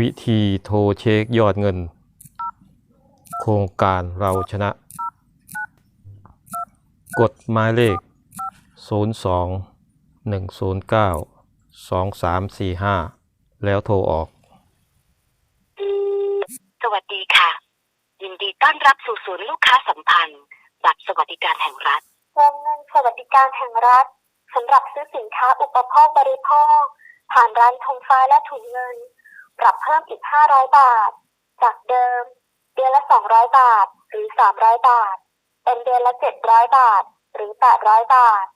วิธีโทรเช็คยอดเงิน โครงการเราชนะ กดหมายเลข 02 109 2345 แล้วโทรออก สวัสดีค่ะ ยินดีต้อนรับสู่ศูนย์ลูกค้าสัมพันธ์บัตรสวัสดิการแห่งรัฐวงเงินสวัสดิการแห่งรัฐสำหรับซื้อสินค้าอุปโภคบริโภค ผ่านร้านธงฟ้าและถุงเงิน ปรับเพิ่มอีก 500 บาท จากเดิม เดือนละ 200 บาท หรือ 300 บาท เป็นเดือนละ 700 บาท หรือ 800 บาท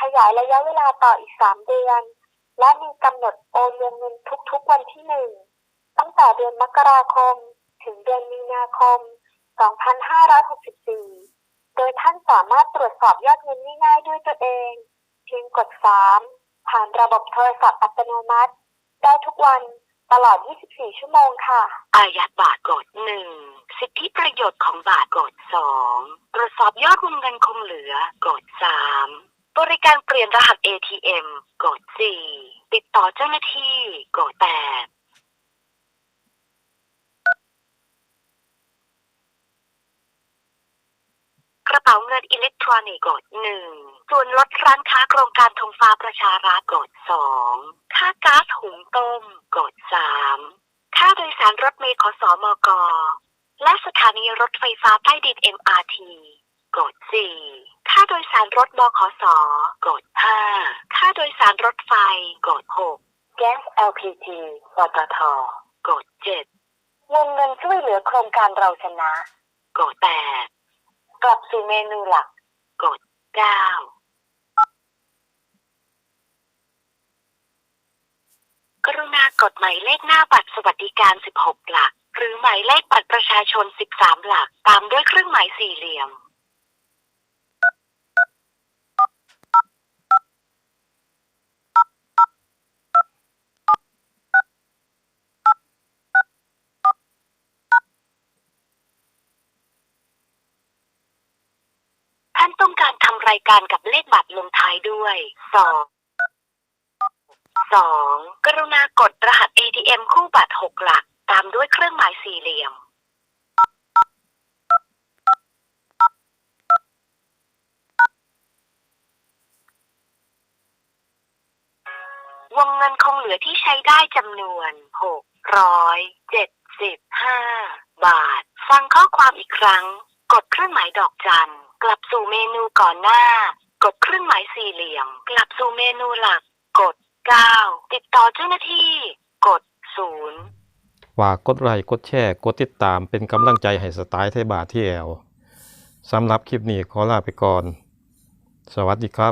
ขยายระยะเวลาต่ออีก 3 เดือน และมีกำหนดโอนวงเงินทุกๆวันที่ 1 ตั้งแต่เดือนมกราคม ถึงเดือนมีนาคม 2564 โดยท่านสามารถตรวจสอบยอดเงินง่ายๆด้วยตัวเอง เพียงกด 3 ผ่านระบบโทรศัพท์อัตโนมัติ ได้ทุกวัน ตลอด 24 ชั่วโมงค่ะ อายัดบาทกดหนึ่งสิทธิประโยชน์ของบาทกดสองตรวจสอบยอดวงเงินคงเหลือกดสามบริการเปลี่ยนรหัส ATM กดสี่ติดต่อเจ้าหน้าที่กดแปด ระเป๋าเงินอิเล็กทรอนิกส์กดหนึ่งส่วนลดร้านค้าโครงการธงฟ้าประชารัฐกดสองค่าก๊าซหุงต้มกดสามค่าโดยสารรถเมล์ขสมกและสถานีรถไฟฟ้าใต้ดิน MRT กด4ค่าโดยสารรถบขสกด5ค่าโดยสารรถไฟกด6แก๊ส LPG ปตทกด7วงเงินช่วยเหลือโครงการเราชนะ กด8 กลับสู่เมนูหลัก กด9กรุณากดหมายเลขหน้าบัตรสวัสดิการ 16 หลัก หรือหมายเลขบัตรประชาชน 13 หลัก ตามด้วยเครื่องหมายสี่เหลี่ยม ท่านต้องกา รายการกับเลขบัตรลงท้ายด้วยสองสองกรุณากดรหัส ATM คู่บัตรหกหลัก ตามด้วยเครื่องหมายสี่เหลี่ยม วงเงินคงเหลือที่ใช้ได้จำนวนหกร้อยเจ็ดสิบห้าบาท ฟังข้อความอีกครั้ง กดเครื่องหมายดอกจัน กลับสู่เมนูก่อนหน้า กดเครื่องหมายสี่เหลี่ยม กลับสู่เมนูหลัก กด 9 ติดต่อเจ้าหน้าที่ กด0ฝากกดไลค์กดแชร์กดติดตามเป็นกำลังใจให้สไตล์ไทยบาทที่แอลสำหรับคลิปนี้ขอลาไปก่อน สวัสดีครับ